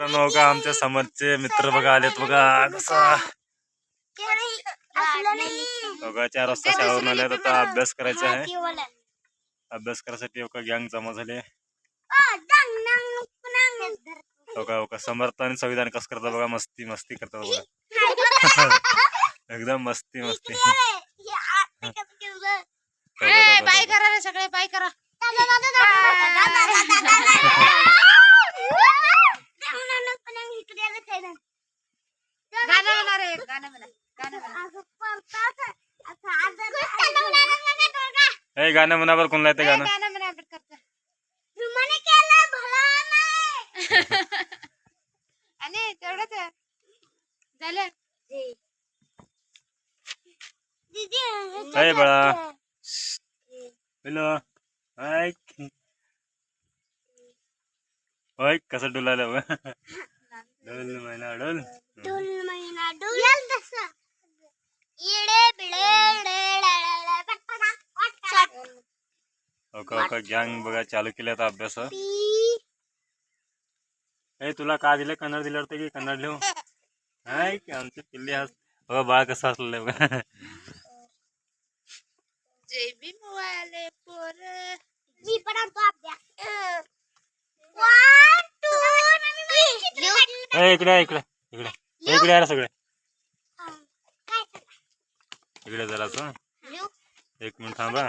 मित्रांनो बघा आमच्या समोरचे मित्र बघा आलेत बघा. कसा? बघा चार वाजता शाळेवरून आल्यात. आता अभ्यास करायचा आहे. अभ्यास करायसाठी बघा गँग जमा झाले? बघा बघा समर्थ आणि संविधान कसं करतात बघा? मस्ती मस्ती करतात बघा. एकदम मस्ती मस्ती. सगळे येते ए, गाणं? गाणं म्हणा पटकन. आणि तेवढंच आहे. झालं? ए बाळा. हॅलो. हाय होय कसं डुलालं बघा. डोल महिना डोल. गँग बघा चालू केले आता अभ्यास। ए तुला का दिलं कन्नड दिलं होतं की कन्नड लिहू हाय की आमचे पिल्ले आज बघा बाळ कसं असलेलं आहे बघा जय भीम वाले पोर ए इकडे इकडे इकडे ए, इकडे आहे सगळे। इकडे जरासं एक मिनिट थांबा.